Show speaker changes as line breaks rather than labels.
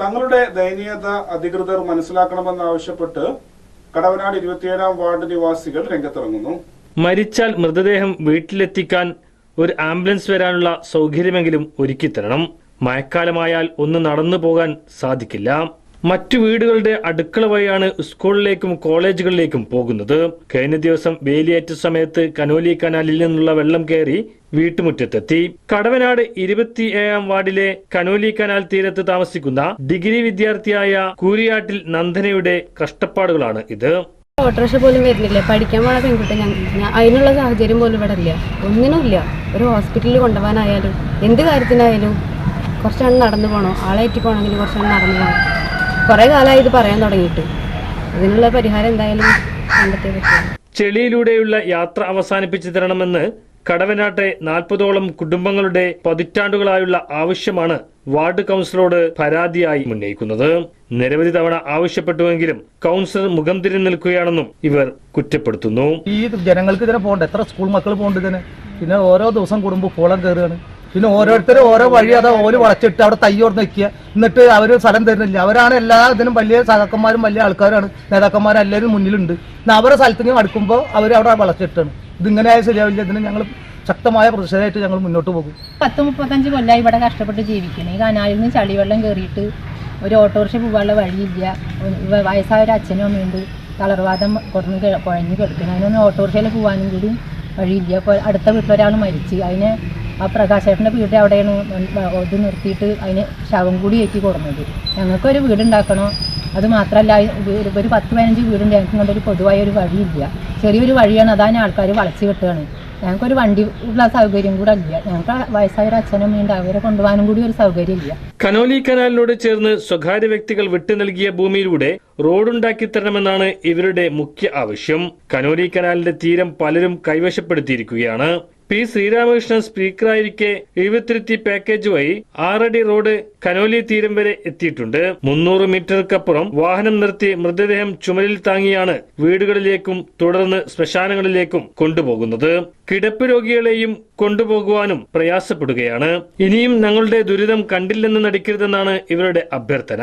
തങ്ങളുടെ ദയനീയത അധികൃതർ മനസ്സിലാക്കണമെന്നാവശ്യപ്പെട്ട് കടവനാട് ഇരുപത്തിയേഴാം വാർഡ് നിവാസികൾ രംഗത്തിറങ്ങുന്നു.
മരിച്ചാൽ മൃതദേഹം വീട്ടിലെത്തിക്കാൻ ഒരു ആംബുലൻസ് വരാനുള്ള സൗകര്യമെങ്കിലും ഒരുക്കിത്തരണം. മഴക്കാലമായാൽ ഒന്ന് നടന്നു പോകാൻ സാധിക്കില്ല. മറ്റു വീടുകളുടെ അടുക്കള വഴിയാണ് സ്കൂളിലേക്കും കോളേജുകളിലേക്കും പോകുന്നത്. കഴിഞ്ഞ ദിവസം വേലിയേറ്റ സമയത്ത് കനോലി കനാലിൽ നിന്നുള്ള വെള്ളം കയറി വീട്ടുമുറ്റത്തെത്തി. കടവനാട് ഇരുപത്തിയേഴാം വാർഡിലെ കനോലി കനാൽ തീരത്ത് താമസിക്കുന്ന ഡിഗ്രി വിദ്യാർത്ഥിയായ കൂരിയാട്ടിൽ നന്ദനയുടെ കഷ്ടപ്പാടുകളാണ് ഇത്.
ഓട്ടോറിക്ഷ പോലും വരുന്നില്ല. പഠിക്കാൻ പോണ പെൺകുട്ടി ഞങ്ങൾ അതിനുള്ള സാഹചര്യം പോലും ഇവിടെ ഇല്ല. ഒന്നിനുമില്ല ഒരു ഹോസ്പിറ്റലിൽ കൊണ്ടുപോകാനായാലും എന്ത് കാര്യത്തിനായാലും കുറച്ചാണ് നടന്നു പോകണോ ആളേറ്റി പോകണമെങ്കിൽ കുറച്ചാണ് നടന്നു പോകണം കുറേ കാലമായി ഇത് പറയാൻ തുടങ്ങിയിട്ട്. ഇതിനുള്ള പരിഹാരം എന്തായാലും കണ്ടെത്തിയേ
ചെളിയിലൂടെയുള്ള യാത്ര അവസാനിപ്പിച്ചു തരണമെന്ന് കടവനാട്ടെ നാൽപ്പതോളം കുടുംബങ്ങളുടെ പതിറ്റാണ്ടുകളായുള്ള ആവശ്യമാണ് വാർഡ് കൗൺസിലറോട് പരാതിയായി ഉന്നയിക്കുന്നത്. നിരവധി തവണ ആവശ്യപ്പെട്ടുവെങ്കിലും കൗൺസിലർ മുഖം തിരി നിൽക്കുകയാണെന്നും ഇവർ കുറ്റപ്പെടുത്തുന്നു.
ഈ ജനങ്ങൾക്ക് ഇതിനെ പോകണ്ട. എത്ര സ്കൂൾ മക്കൾ പോകണ്ട ഇതിന്. പിന്നെ ഓരോ ദിവസം കൂടുമ്പോൾ പോളം കയറുകയാണ്. പിന്നെ ഓരോരുത്തരും ഓരോ വഴി അതാ ഓൽ വളച്ചിട്ട് അവിടെ തയ്യോർന്ന് നിൽക്കുക എന്നിട്ട് അവർ സ്ഥലം തരുന്നില്ല. അവരാണ് എല്ലാ ഇതിനും വലിയ സഹാക്കന്മാരും വലിയ ആൾക്കാരാണ്. നേതാക്കന്മാരും എല്ലാവരും മുന്നിലുണ്ട്. അവരുടെ സ്ഥലത്തേക്ക് അടുക്കുമ്പോൾ അവർ അവിടെ വളച്ചിട്ടാണ്. ഇതിങ്ങനെ ആയ ശരിയാവില്ല. ഇതിന് ഞങ്ങൾ ശക്തമായ പ്രതിഷേധമായിട്ട് ഞങ്ങൾ മുന്നോട്ട് പോകും.
പത്ത് മുപ്പത്തഞ്ച് കൊല്ലായി ഇവിടെ കഷ്ടപ്പെട്ട് ജീവിക്കണം. ഈ കനാലിൽ നിന്ന് ചളിവെള്ളം കയറിയിട്ട് ഒരു ഓട്ടോറിക്ഷ പോകാനുള്ള വഴിയില്ല. വയസ്സായ ഒരു അച്ഛനും അമ്മയുണ്ട് തളർവാദം കുറഞ്ഞ് കുഴഞ്ഞ് കിടക്കണം. അതിനൊന്നും ഓട്ടോറിക്ഷയിൽ പോകാനും കൂടി വഴിയില്ല. അപ്പോൾ അടുത്ത വീട്ടിലൊരാൾ മരിച്ച്. അതിന് ആ പ്രകാശേട്ടന്റെ വീട് അവിടെയാണ് ഇത് നിർത്തിയിട്ട് അതിന് ശവം കൂടി ഏറ്റി കൊടുന്നത്. ഞങ്ങൾക്കൊരു വീടുണ്ടാക്കണോ? അത് മാത്രമല്ല ഒരു പത്ത് പതിനഞ്ച് വീടുണ്ട്. ഞങ്ങൾക്ക് ഇങ്ങോട്ട് ഒരു പൊതുവായ ഒരു വഴിയില്ല. ചെറിയൊരു വഴിയാണ് അതാണ് ആൾക്കാർ വളച്ച് കെട്ടുകയാണ്. ഞങ്ങൾക്കൊരു വണ്ടി ഉള്ള സൗകര്യം കൂടെ ഇല്ല. ഞങ്ങൾക്ക് വയസ്സായ ഒരു അച്ഛനമ്മയുണ്ട് അവരെ കൊണ്ടുപോകാനും കൂടി ഒരു സൗകര്യം ഇല്ല.
കനോലി കനാലിനോട് ചേർന്ന് സ്വകാര്യ വ്യക്തികൾ വിട്ടു നൽകിയ ഭൂമിയിലൂടെ റോഡുണ്ടാക്കി തരണമെന്നാണ് ഇവരുടെ മുഖ്യ ആവശ്യം. കനോലി കനാലിന്റെ തീരം പലരും കൈവശപ്പെടുത്തിയിരിക്കുകയാണ്. പി ശ്രീരാമകൃഷ്ണൻ സ്പീക്കറായിരിക്കെ എഴുപത്തിരുത്തി പാക്കേജ് വഴി ആറടി റോഡ് കനോലി തീരം വരെ എത്തിയിട്ടുണ്ട്. മുന്നൂറ് മീറ്റർക്കപ്പുറം വാഹനം നിർത്തി മൃതദേഹം ചുമലിൽ താങ്ങിയാണ് വീടുകളിലേക്കും തുടർന്ന് ശ്മശാനങ്ങളിലേക്കും കൊണ്ടുപോകുന്നത്. കിടപ്പ് രോഗികളെയും കൊണ്ടുപോകുവാനും പ്രയാസപ്പെടുകയാണ്. ഇനിയും ഞങ്ങളുടെ ദുരിതം കണ്ടില്ലെന്ന് നടിക്കരുതെന്നാണ് ഇവരുടെ അഭ്യർത്ഥന.